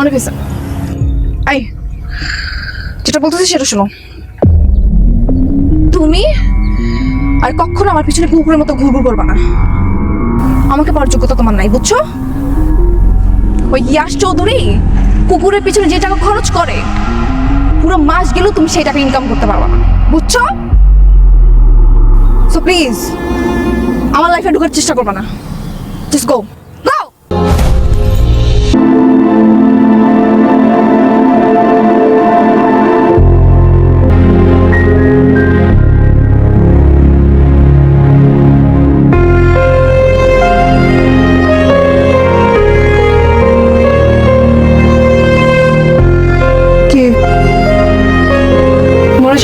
অনেক হয়েছে। আই যেটা বলতেছি সেটা শোনো। তুমি আর কখনো আমার পিছনে কুকুরের মতো ঘুরঘুর করবা না। আমাকে পাওয়ার যোগ্যতা তোমার নাই, বুঝছ? ওই ইয়াস চৌধুরী কুকুরের পিছনে যে টাকা খরচ করে, পুরো মাস গেলেও তুমি সেই টাকা ইনকাম করতে পারবা না, বুঝছ? সো প্লিজ আমার লাইফে ঢোকার চেষ্টা করবা না। জাস্ট গো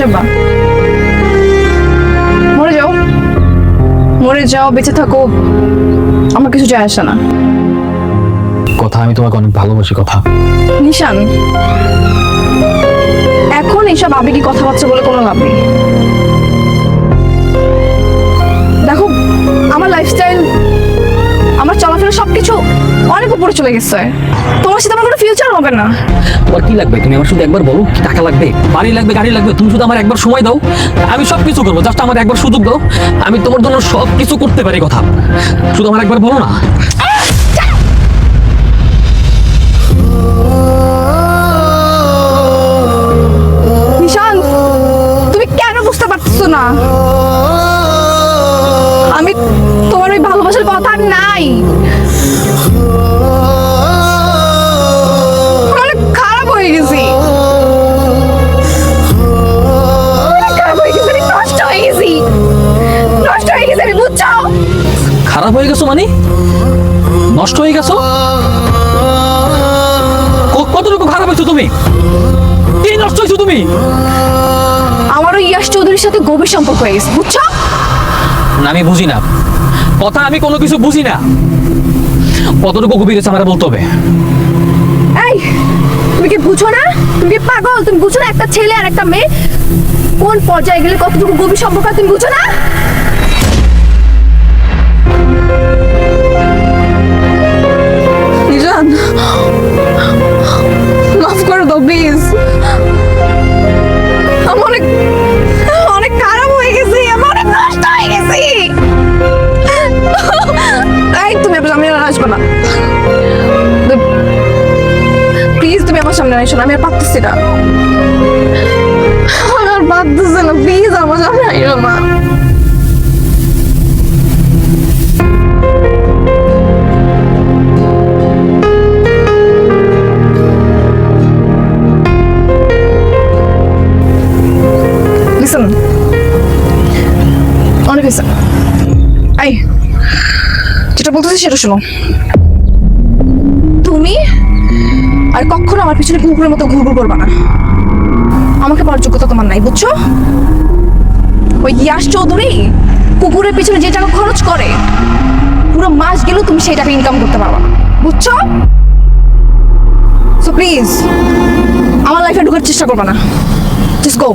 যাবা মরে যাও। মরে যাও বেঁচে থাকো। আমার কিছু যায় আসে না। কথা আমি তোমাকে অনেক ভালোবাসি কথা। নিশান এখন এইসব আবেগী কথাবার্তা বলে কোনো লাভ নেই। চলে গেছে। তোমার সাথে আমার কোনো ফিউচার হবে না। তোমার কি লাগবে? তুমি আমার শুধু একবার বলো কি টাকা লাগবে? বাড়ি লাগবে গাড়ি লাগবে তুমি শুধু আমার একবার সময় দাও। আমি সব কিছু করব জাস্ট আমার একবার সুযোগ দাও। আমি তোমার জন্য সব কিছু করতে পারি কথা। শুধু আমার একবার বলো না। নষ্ট হয়ে গেছো? কতটুকু খারাপ হয়েছো তুমি? কি নষ্ট হয়েছো তুমি? আমারও ইয়াশ চৌধুরীর সাথে গভীর সম্পর্ক হয়ে গেছে বুঝছ? না, আমি বুঝি না। কথা আমি কোনো কিছু বুঝি না। কতটুকু গভীর হয়েছে আমার বলতে হবে? এই তুমি কি বুঝো না? তুমি কি পাগল? তুমি বুঝো না একটা ছেলে আর একটা মেয়ে? কোন পর্যায়ে গেলে কতটুকু গভীর সম্পর্ক তুমি বুঝো না? আমার আসবে না। প্লিজ তুমি আমার সামনে আইসো না, আমি আর পারতেছি না। আমি আর পারতেছি না প্লিজ আমার সামনে আইসো না। অনেক যেটা বলতেছি সেটা শোনো। তুমি আর কখনো আমার পিছনে কুকুরের মতো ঘুরঘুর করবা না। আমাকে পাওয়ার যোগ্যতা তোমার নাই, বুঝছ? ওই ইয়াস চৌধুরী কুকুরের পিছনে যে টাকা খরচ করে, পুরো মাস গেলেও তুমি সেই টাকা ইনকাম করতে পারবা বুঝছ? সো প্লিজ আমার লাইফে ঢোকার চেষ্টা করবা না। Just go